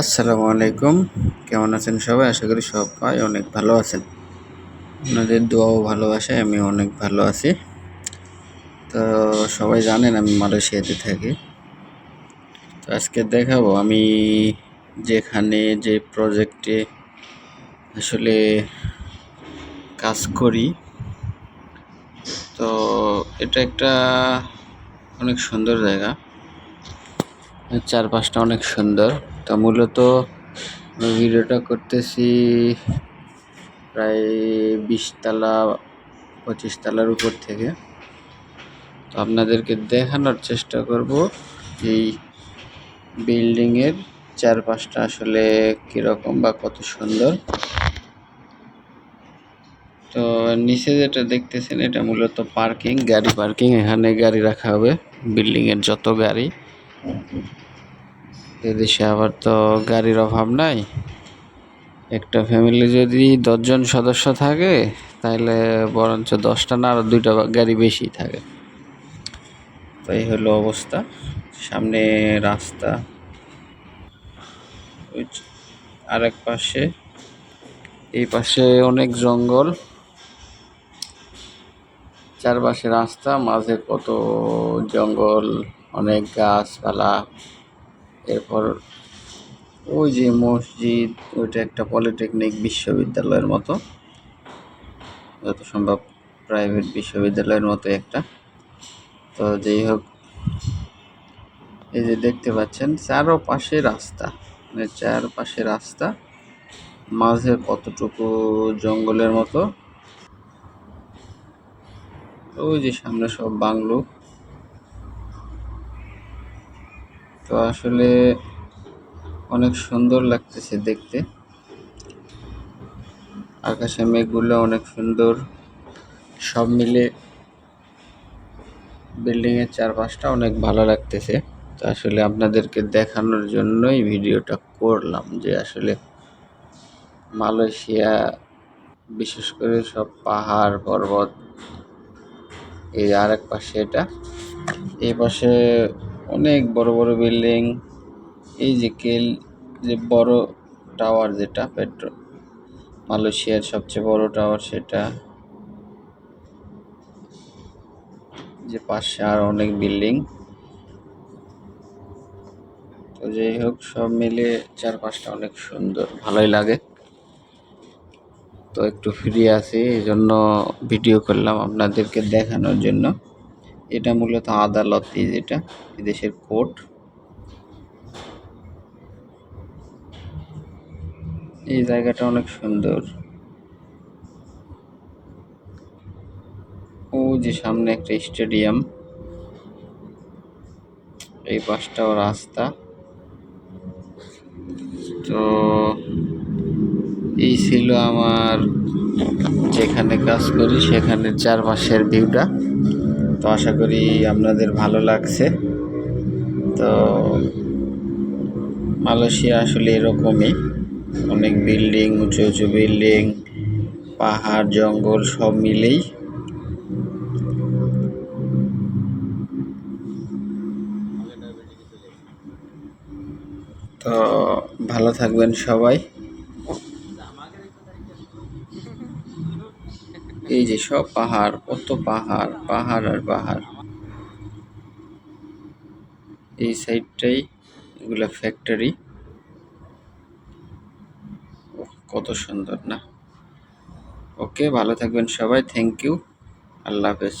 আসসালামু আলাইকুম। কেমন আছেন সবাই? আশা করি সবাই অনেক ভালো আছেন। আপনাদের দোয়াও ভালোবাসায় আমি অনেক ভালো আছি। তো সবাই জানেন আমি মালয়েশিয়াতে থাকি। তো আজকে দেখাবো আমি যেখানে যে প্রজেক্টে আসলে কাজ করি। তো এটা একটা অনেক সুন্দর জায়গা। চারপাশটা অনেক সুন্দর। তা মূলত ভিডিওটা করতেছি প্রায় বিশতলা পঁচিশ তলার উপর থেকে। তো আপনাদেরকে দেখানোর চেষ্টা করব এই বিল্ডিংয়ের চারপাশটা আসলে কীরকম বা কত সুন্দর। তো নিচে যেটা দেখতেছেন, এটা মূলত পার্কিং, গাড়ি পার্কিং। এখানে গাড়ি রাখা হবে, বিল্ডিংয়ের যত গাড়ি। এদেশে আবার তো গাড়ির অভাব নাই। একটা ফ্যামিলি যদি দশজন সদস্য থাকে তাহলে বরঞ্চ দশটা না আরও দুইটা গাড়ি বেশি থাকে। তো এই হলো অবস্থা। সামনে রাস্তা। আরেক পাশে। এই পাশে অনেক জঙ্গল। চারপাশে রাস্তা, মাঝে কত জঙ্গল, অনেক গাছপালা। এরপর ওই যে মসজিদ, ওইটা একটা পলিটেকনিক বিশ্ববিদ্যালয়ের মতো। যত সম্ভব প্রাইভেট বিশ্ববিদ্যালয়ের মতো একটা। তো যেই হোক, এই যে দেখতে পাচ্ছেন চারো পাশে রাস্তা। মানে চারপাশে রাস্তা, মাঝে কতটুকু জঙ্গলের মতো। ওই যে সামনে সব বাংলো। তো আসলে অনেক সুন্দর লাগতেছে দেখতে। আকাশে মেঘগুলো অনেক সুন্দর। সব মিলে বিল্ডিংয়ের চারপাশটা অনেক ভালো লাগতেছে। তো আসলে আপনাদেরকে দেখানোর জন্যই ভিডিওটা করলাম যে আসলে মালয়েশিয়া, বিশেষ করে সব পাহাড়, পর্বত, এই আর এক পাশে এটা। এই পাশে অনেক বড় বড় বিল্ডিং। এই যে কেল, যে বড় টাওয়ার যেটা, পেট্রো, মালয়েশিয়ার সবচেয়ে বড় টাওয়ার সেটা। যে পাশে আর অনেক বিল্ডিং। তো যাই হোক, সব মিলে চারপাশটা অনেক সুন্দর, ভালোই লাগে। তো একটু ফ্রি আছি এই জন্য ভিডিও করলাম আপনাদেরকে দেখানোর জন্য। এটা মূলত আদালত যেটা এদেশের কোর্ট। এই জায়গাটা অনেক সুন্দর। ও যে সামনে একটা স্টেডিয়াম। এই পাশটাও রাস্তা। তো এই ছিল আমার যেখানে কাজ করি সেখানে চারপাশের ভিউটা তো আশা করি আপনাদের ভালো লাগছে। তো মালয়েশিয়া আসলে এরকমই। অনেক বিল্ডিং, উঁচু উঁচু বিল্ডিং, পাহাড়, জঙ্গল সব মিলেই। তো ভালো থাকবেন সবাই। এই যে সব পাহাড়, কত পাহাড় পাহাড় আর পাহাড়। এই সাইডটাই এগুলো ফ্যাক্টরি কত সুন্দর, না? ওকে ভালো থাকবেন সবাই থ্যাংক ইউ আল্লাহ হাফেজ।